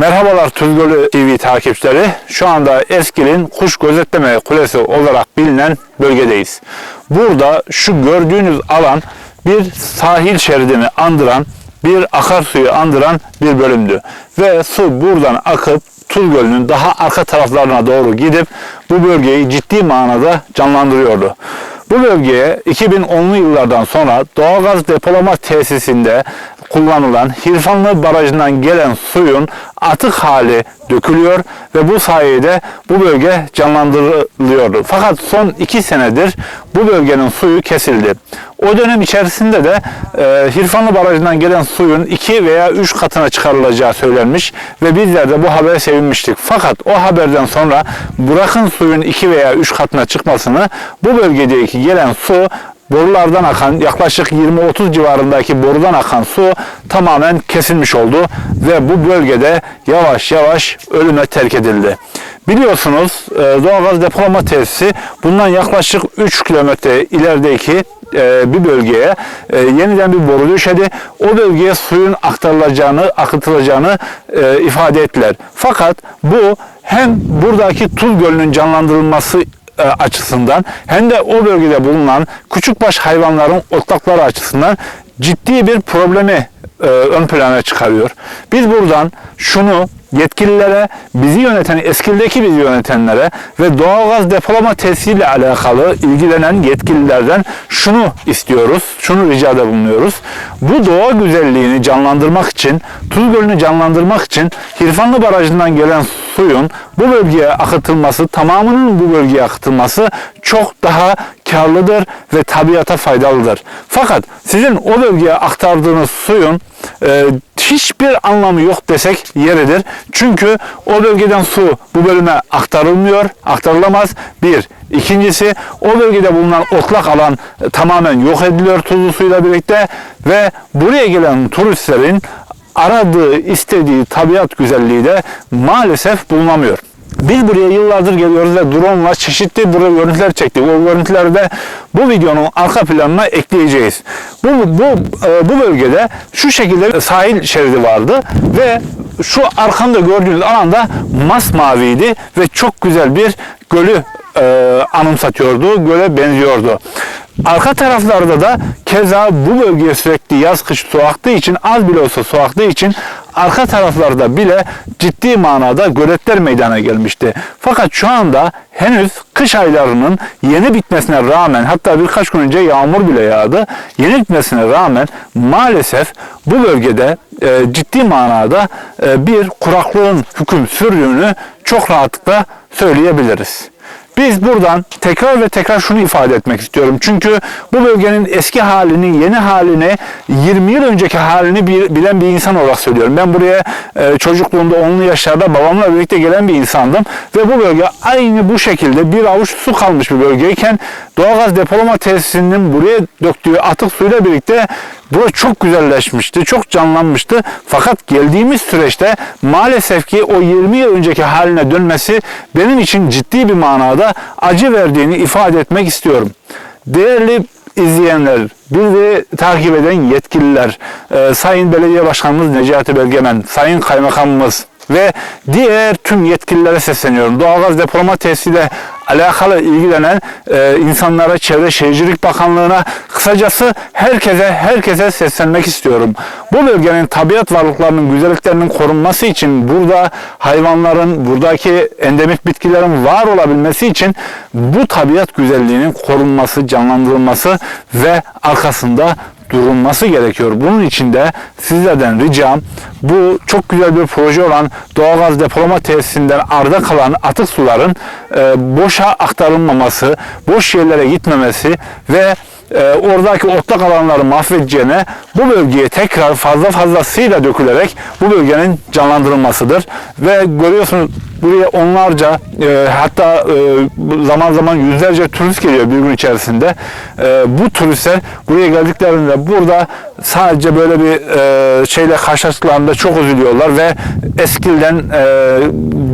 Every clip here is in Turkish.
Merhabalar Tuzgölü TV takipçileri. Şu anda Eskil'in kuş gözetleme kulesi olarak bilinen bölgedeyiz. Burada şu gördüğünüz alan bir sahil şeridini andıran, bir akarsuyu andıran bir bölümdü. Ve su buradan akıp Tuz Gölü'nün daha arka taraflarına doğru gidip bu bölgeyi ciddi manada canlandırıyordu. Bu bölgeye 2010'lu yıllardan sonra doğalgaz depolama tesisinde kullanılan Hirfanlı Barajı'ndan gelen suyun atık hali dökülüyor ve bu sayede bu bölge canlandırılıyordu. Fakat son iki senedir bu bölgenin suyu kesildi. O dönem içerisinde de e, Hirfanlı Barajı'ndan gelen suyun iki veya üç katına çıkarılacağı söylenmiş ve bizler de bu habere sevinmiştik. Fakat o haberden sonra bırakın suyun iki veya üç katına çıkmasını bu bölgedeki gelen su borulardan akan yaklaşık 20-30 civarındaki borudan akan su tamamen kesilmiş oldu ve bu bölgede yavaş yavaş ölüme terk edildi. Biliyorsunuz e, doğalgaz depolama tesisi bundan yaklaşık 3 kilometre ilerideki e, bir bölgeye e, yeniden bir boru döşedi. O bölgeye suyun aktarılacağını, akıtılacağını ifade ettiler. Fakat bu hem buradaki Tuz Gölü'nün canlandırılması e, açısından hem de o bölgede bulunan küçükbaş hayvanların otlakları açısından ciddi bir problemi e, ön plana çıkarıyor. Biz buradan şunu yetkililere, bizi yöneten, eskildeki bizi yönetenlere ve doğalgaz depolama tesisiyle alakalı ilgilenen yetkililerden şunu istiyoruz, şunu ricada bulunuyoruz. Bu doğa güzelliğini canlandırmak için, Tuz Gölü'nü canlandırmak için Hirfanlı Barajı'ndan gelen suyun bu bölgeye akıtılması, tamamının bu bölgeye akıtılması çok daha karlıdır ve tabiata faydalıdır. Fakat sizin o bölgeye aktardığınız suyun e, hiçbir anlamı yok desek yeridir. Çünkü o bölgeden su bu bölüme aktarılmıyor, aktarılamaz. Bir. İkincisi o bölgede bulunan otlak alan tamamen yok ediliyor tuzlu suyla birlikte ve buraya gelen turistlerin aradığı, istediği tabiat güzelliği de maalesef bulunamıyor. Biz buraya yıllardır geliyoruz ve drone'la çeşitli buraya görüntüler çektik. O görüntüleri de bu videonun arka planına ekleyeceğiz. Bu, bu, e, bu bölgede şu şekilde sahil şeridi vardı ve şu arkamda gördüğünüz alanda masmaviydi ve çok güzel bir gölü e, anımsatıyordu, göle benziyordu. Arka taraflarda da keza bu bölgeye sürekli yaz kış su aktığı için az bile olsa su aktığı için arka taraflarda bile ciddi manada göletler meydana gelmişti. Fakat şu anda henüz kış aylarının yeni bitmesine rağmen hatta birkaç gün önce yağmur bile yağdı. Yeni bitmesine rağmen maalesef bu bölgede e, ciddi manada e, bir kuraklığın hüküm sürdüğünü çok rahatlıkla söyleyebiliriz. Biz buradan tekrar ve tekrar şunu ifade etmek istiyorum. Çünkü bu bölgenin eski halini, yeni halini, 20 yıl önceki halini bilen bir insan olarak söylüyorum. Ben buraya e, çocukluğumda 10'lu yaşlarda babamla birlikte gelen bir insandım. Ve bu bölge aynı bu şekilde bir avuç su kalmış bir bölgeyken doğalgaz depolama tesisinin buraya döktüğü atık suyla birlikte Burası çok güzelleşmişti, çok canlanmıştı. Fakat geldiğimiz süreçte maalesef ki o 20 yıl önceki haline dönmesi benim için ciddi bir manada acı verdiğini ifade etmek istiyorum. Değerli izleyenler, bizi takip eden yetkililer, e, Sayın Belediye Başkanımız Necati Belgemen, Sayın Kaymakamımız ve diğer tüm yetkililere sesleniyorum. Doğalgaz depolama tesisiyle alakalı ilgilenen e, insanlara, Çevre Şehircilik Bakanlığı'na, kısacası herkese, herkese seslenmek istiyorum. Bu bölgenin tabiat varlıklarının, güzelliklerinin korunması için burada hayvanların, buradaki endemik bitkilerin var olabilmesi için bu tabiat güzelliğinin korunması, canlandırılması ve arkasında durulması gerekiyor. Bunun için de sizlerden ricam bu çok güzel bir proje olan doğalgaz depolama tesisinden arda kalan atık suların e, boşa aktarılmaması, boş yerlere gitmemesi ve e, oradaki otlak alanları mahvedeceğine bu bölgeye tekrar fazla fazlasıyla dökülerek bu bölgenin canlandırılmasıdır. Ve görüyorsunuz buraya onlarca e, hatta e, zaman zaman yüzlerce turist geliyor bir gün içerisinde. E, bu turistler buraya geldiklerinde burada sadece böyle bir e, şeyle karşılaştıklarında çok üzülüyorlar ve eskilden e,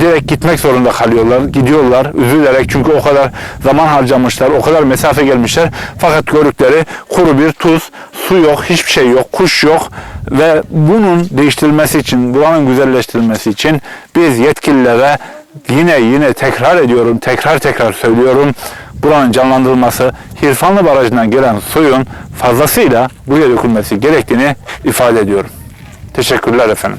direkt gitmek zorunda kalıyorlar. Gidiyorlar üzülerek çünkü o kadar zaman harcamışlar, o kadar mesafe gelmişler. Fakat gördükleri kuru bir tuz, su yok, hiçbir şey yok, kuş yok. Ve bunun değiştirilmesi için, buranın güzelleştirilmesi için biz yetkililere yine yine tekrar ediyorum, tekrar tekrar söylüyorum. Buranın canlandırılması, Hirfanlı Barajı'ndan gelen suyun fazlasıyla buraya dökülmesi gerektiğini ifade ediyorum. Teşekkürler efendim.